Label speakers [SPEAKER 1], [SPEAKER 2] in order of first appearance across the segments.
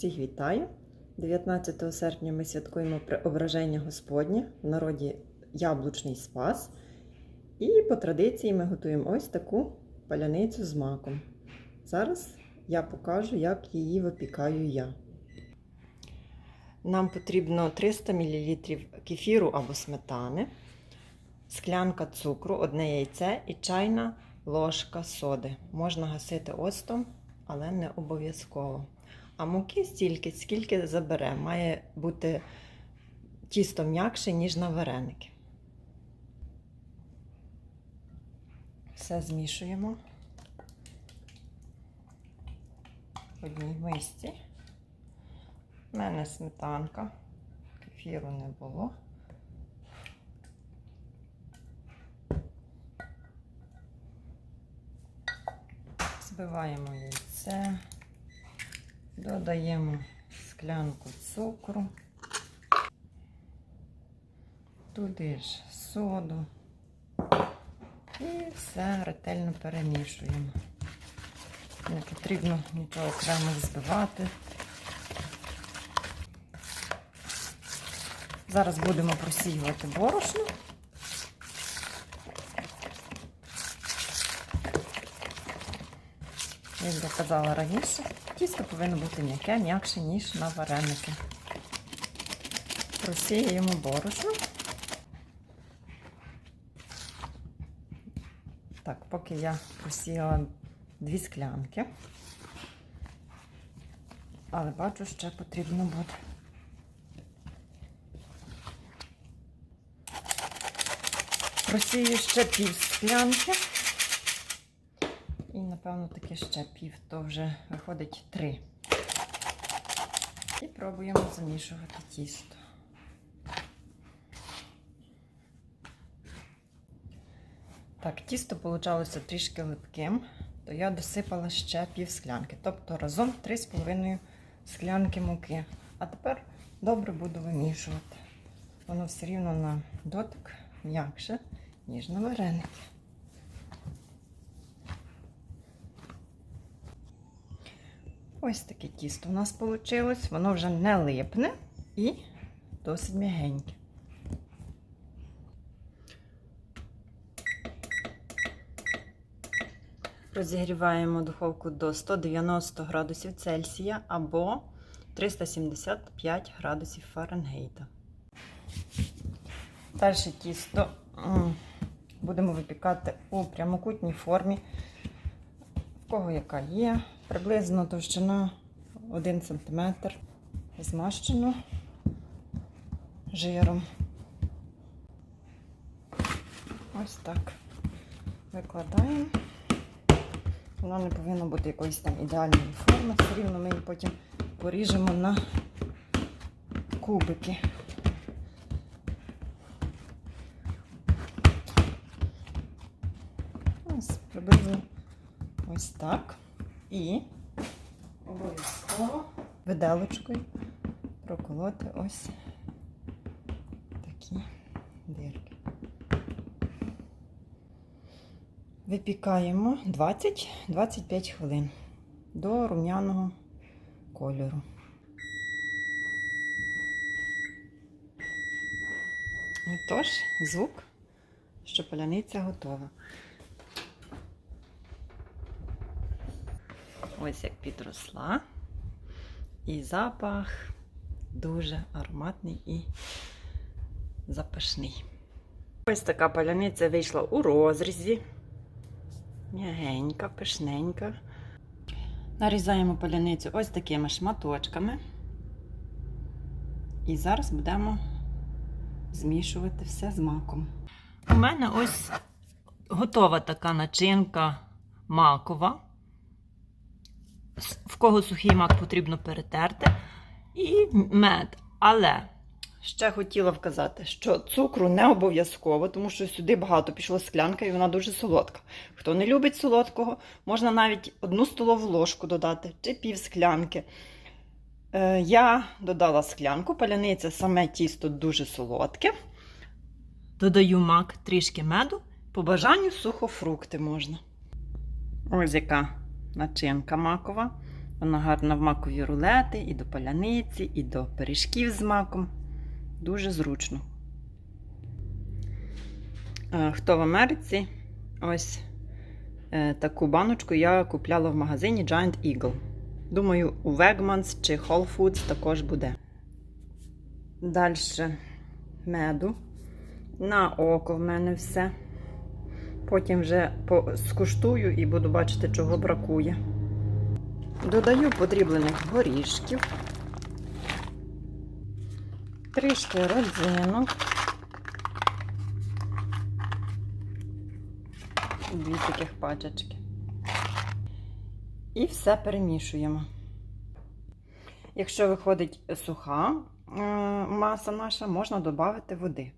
[SPEAKER 1] Всіх вітаю! 19 серпня ми святкуємо Преображення Господнє в народі Яблучний Спас. І по традиції ми готуємо ось таку паляницю з маком. Зараз я покажу, як її випікаю я. Нам потрібно 300 мл кефіру або сметани, склянка цукру, одне яйце і чайна ложка соди. Можна гасити оцтом, але не обов'язково. А муки стільки, скільки забере. Має бути тісто м'якше, ніж на вареники. Все змішуємо в одній мисці. У мене сметанка, кефіру не було. Збиваємо яйце, додаємо склянку цукру, туди ж соду і все ретельно перемішуємо. Не потрібно нічого окремо збивати. Зараз будемо просіювати борошно. Як я казала раніше, тісто повинно бути м'яке, м'якше, ніж на вареники. Просіюємо борошно. Так, поки я просіяла дві склянки, але бачу, ще потрібно буде. Просію ще пів склянки. І, напевно, таки ще пів, то вже виходить три. І пробуємо замішувати тісто. Так, тісто вийшло трішки липким, то я досипала ще пів склянки. Тобто разом 3,5 склянки муки. А тепер добре буду вимішувати. Воно все рівно на дотик м'якше, ніж на вареники. Ось таке тісто у нас вийшло. Воно вже не липне і досить м'ягеньке. Розігріваємо духовку до 190 градусів Цельсія або 375 градусів Фаренгейта. Далі тісто будемо випікати у прямокутній формі, в кого яка є. Приблизно товщина 1 см змащено жиром. Ось так викладаємо. Вона не повинна бути якоїсь там ідеальної форми, все рівно ми її потім поріжемо на кубики. Ось приблизно ось так. І обов'язково виделочкою проколоти ось такі дирки. Випікаємо 20-25 хвилин до рум'яного кольору. Отож, звук, що паляниця готова. Ось як підросла. І запах дуже ароматний і запашний. Ось така паляниця вийшла у розрізі. М'ягенька, пишненька. Нарізаємо паляницю ось такими шматочками. І зараз будемо змішувати все з маком. У мене ось готова така начинка макова. В кого сухий мак потрібно перетерти. І мед. Але ще хотіла вказати, що цукру не обов'язково, тому що сюди багато пішло склянка і вона дуже солодка. Хто не любить солодкого, можна навіть одну столову ложку додати чи пів склянки. Е, я додала склянку, паляниця саме тісто дуже солодке. Додаю мак трішки меду. По бажанню сухофрукти можна. Ось яка начинка макова. Вона гарна в макові рулети, і до паляниці, і до пиріжків з маком. Дуже зручно. Е, Хто в Америці? Ось е, таку баночку я купляла в магазині Giant Eagle. Думаю, у Wegmans чи Whole Foods також буде. Далі меду. На око в мене все. Потім вже скуштую і буду бачити, чого бракує. Додаю подріблених горішків, трішки родзинок, дві таких пачечки. І все перемішуємо. Якщо виходить суха е, маса наша, можна додати води.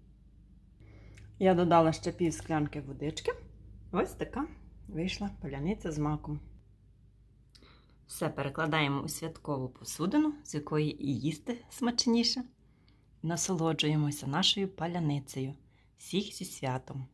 [SPEAKER 1] Я додала ще пів склянки водички. Ось така вийшла поляниця з маком. Все перекладаємо у святкову посудину, з якої і їсти смачніше. Насолоджуємося нашою паляницею. Всіх зі святом!